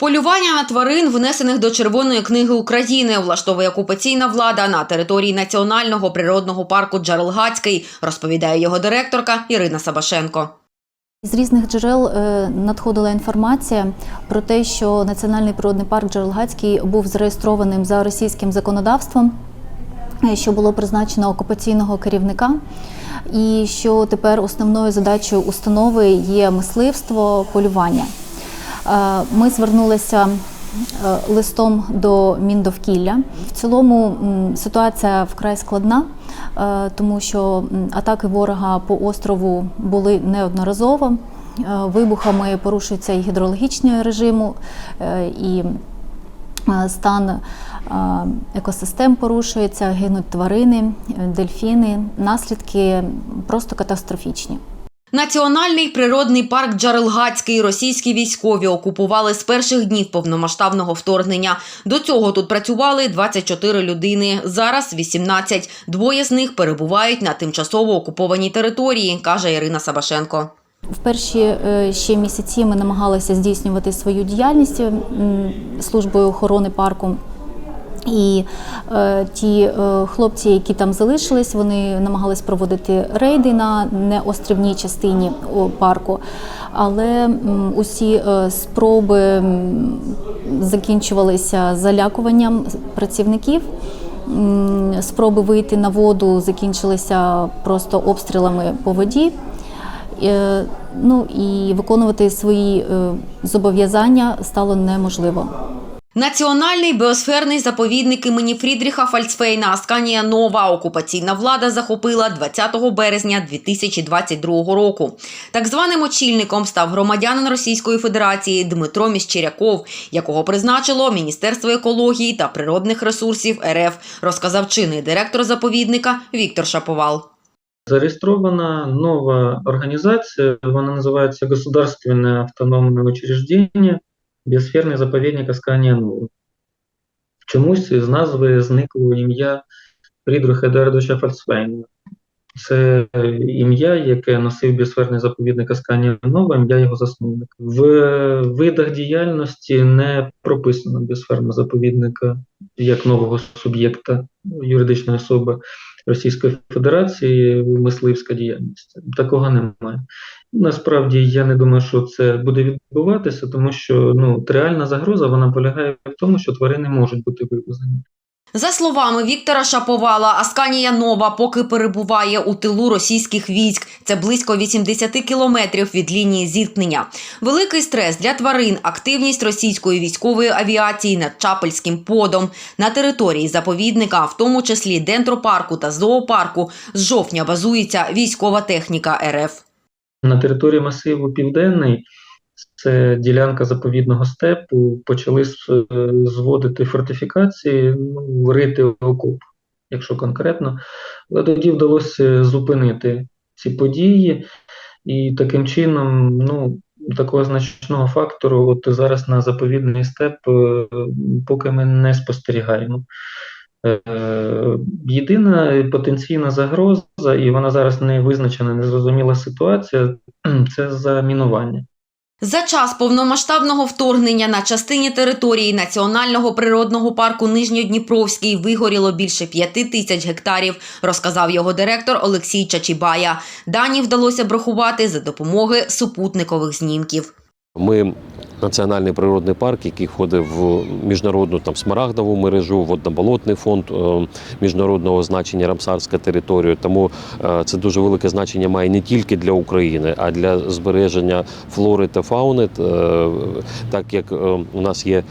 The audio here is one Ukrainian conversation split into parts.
Полювання на тварин, внесених до Червоної книги України, влаштовує окупаційна влада на території національного природного парку Джарелгацький, розповідає його директорка Ірина Сабашенко. З різних джерел е, надходила інформація про те, що Національний природний парк Джерелгацький був зареєстрованим за російським законодавством, е, що було призначено окупаційного керівника, і що тепер основною задачею установи є мисливство, полювання. Е, Ми звернулися е, листом до Міндовкілля. В цілому ситуація вкрай складна, е, тому що атаки ворога по острову були неодноразово. Вибухами порушується і гідрологічний режим, е, і стан екосистем порушується, гинуть тварини, дельфіни. Наслідки просто катастрофічні. Національний природний парк Джарелгацький російські військові окупували з перших днів повномасштабного вторгнення. До цього тут працювали 24 людини. Зараз 18. Двоє з них перебувають на тимчасово окупованій території, каже Ірина Сабашенко. В перші е, ще місяці ми намагалися здійснювати свою діяльність службою охорони парку. І е, ті е, хлопці, які там залишились, вони намагались проводити рейди на неострівній частині парку. Але м, усі е, спроби м, закінчувалися залякуванням працівників. М, Спроби вийти на воду закінчилися просто обстрілами по воді. Е, Ну і виконувати свої е, зобов'язання стало неможливо. Національний біосферний заповідник імені Фрідріха Фальцфейна Асканія Нова окупаційна влада захопила 20 березня 2022 року. Так званим очільником став громадянин Російської Федерації Дмитро Міщеряков, якого призначило Міністерство екології та природних ресурсів РФ, розказав чинний директор заповідника Віктор Шаповал. Зареєстрована нова організація, вона називається Государственне автономне учреждение Біосферний заповідник Асканія Нова. Чомусь з назви зникло ім'я Фрідриха Едуардовича Фальцфейна. Це ім'я, яке носив біосферний заповідник Асканія Нова, ім'я його засновника. В видах діяльності не прописано біосферного заповідника як нового суб'єкта юридичної особи Російської Федерації мисливська діяльність. Такого немає. Насправді я не думаю, що це буде відбуватися, тому що ну реальна загроза вона полягає в тому, що тварини можуть бути вивезені. За словами Віктора Шаповала, Асканія Нова поки перебуває у тилу російських військ. Це близько 80 кілометрів від лінії зіткнення. Великий стрес для тварин, активність російської військової авіації над Чапельським подом на території заповідника, в тому числі дендропарку та зоопарку, з жовтня базується військова техніка РФ. На території масиву Південний, це ділянка заповідного степу, почали е, зводити фортифікації, ну, рити окоп, якщо конкретно. Але тоді вдалося зупинити ці події, і таким чином, ну, такого значного фактору, от зараз на заповідний степ, е, поки ми не спостерігаємо. Е, Єдина потенційна загроза, і вона зараз не визначена, незрозуміла ситуація, це замінування. За час повномасштабного вторгнення на частині території Національного природного парку Нижньодніпровський вигоріло більше п'яти тисяч гектарів, розказав його директор Олексій Чачібая. Дані вдалося брахувати за допомоги супутникових знімків. Ми національний природний парк, який входить в міжнародну там смарагдову мережу, водноболотний фонд е, міжнародного значення Рамсарська територія. Тому е, це дуже велике значення має не тільки для України, а для збереження флори та фауни, е, так як у нас є.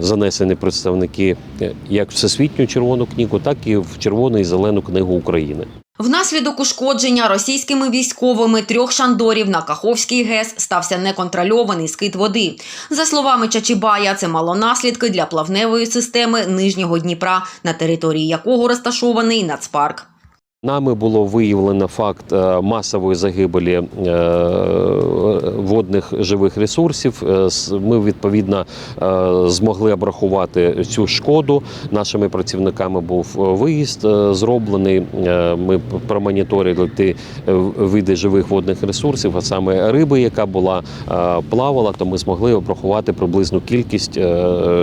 Занесені представники як Всесвітню червону книгу, так і в Червону і зелену книгу України. Внаслідок ушкодження російськими військовими трьох шандорів на Каховський ГЕС стався неконтрольований скид води. За словами Чачібая, це мало наслідки для плавневої системи Нижнього Дніпра, на території якого розташований нацпарк. Нами було виявлено факт е, масової загибелі е, водних живих ресурсів. Е, Ми відповідно змогли обрахувати цю шкоду. Нашими працівниками був виїзд зроблений. Ми промоніторили ті види живих водних ресурсів, а саме риби, яка була плавала, то ми змогли обрахувати приблизну кількість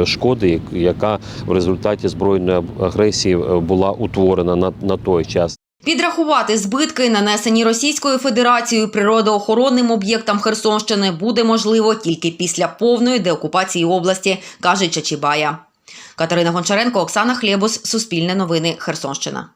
шкоди, як- яка в результаті збройної агресії була утворена на, на той час. Підрахувати збитки, нанесені Російською Федерацією природоохоронним об'єктам Херсонщини, буде можливо тільки після повної деокупації області, каже Чачібая. Катерина Гончаренко, Оксана Хлєбус, Суспільне новини, Херсонщина.